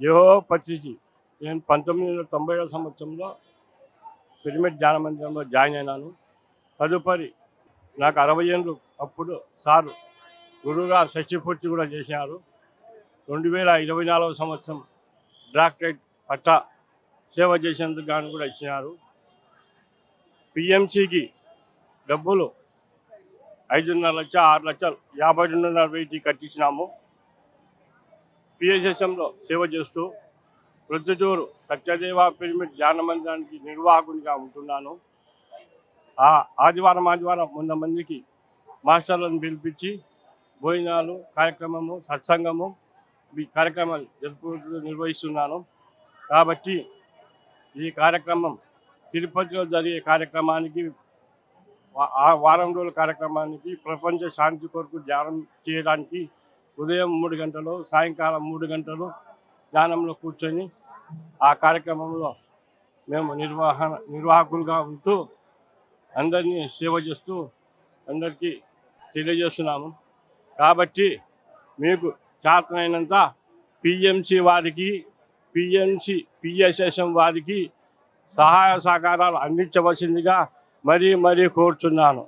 యహో పత్రిజీ నేను పంతొమ్మిది వందల తొంభై ఏడవ సంవత్సరంలో పిరమిడ్ ధ్యాన మందిరంలో జాయిన్ అయినాను. తదుపరి నాకు అరవై ఏళ్ళు అప్పుడు సారు గురువుగారు షష్టిపూర్తి కూడా చేశారు. రెండు వేల ఇరవై నాలుగవ సంవత్సరం డాక్టరేట్ పట్టా సేవ చేసేందుకు గాను కూడా ఇచ్చినారు. పిఎంసికి డబ్బులు ఐదున్నర లక్ష ఆరు లక్షలు యాభై రెండున్నర వెయ్యి కట్టించినాము. పిఎస్ఎస్ఎంలో సేవ చేస్తూ ప్రొద్దుటూరు సత్యదేవ పిరమిడ్ ధ్యాన మందిరానికి నిర్వాహకునిగా ఉంటున్నాను. ఆ ఆదివారం ఆదివారం వంద మందికి మాస్టర్లను పిలిపించి భోజనాలు కార్యక్రమము సత్సంగము ఈ కార్యక్రమాలు జరుపుకుంటూ నిర్వహిస్తున్నాను. కాబట్టి ఈ కార్యక్రమం తిరుపతిలో జరిగే కార్యక్రమానికి ఆ వారం రోజుల కార్యక్రమానికి ప్రపంచ శాంతి కొరకు ధ్యానం చేయడానికి ఉదయం మూడు గంటలు సాయంకాలం మూడు గంటలు ధ్యానంలో కూర్చొని ఆ కార్యక్రమంలో మేము నిర్వహణ నిర్వాహకులుగా ఉంటూ అందరినీ సేవ చేస్తూ అందరికీ తెలియజేస్తున్నాము. కాబట్టి మీకు చేతనైనంత పిఎంసి వారికి పిఎంసి పిఎస్ఎస్ఎం వారికి సహాయ సహకారాలు అందించవలసిందిగా మరీ మరీ కోరుచున్నాను.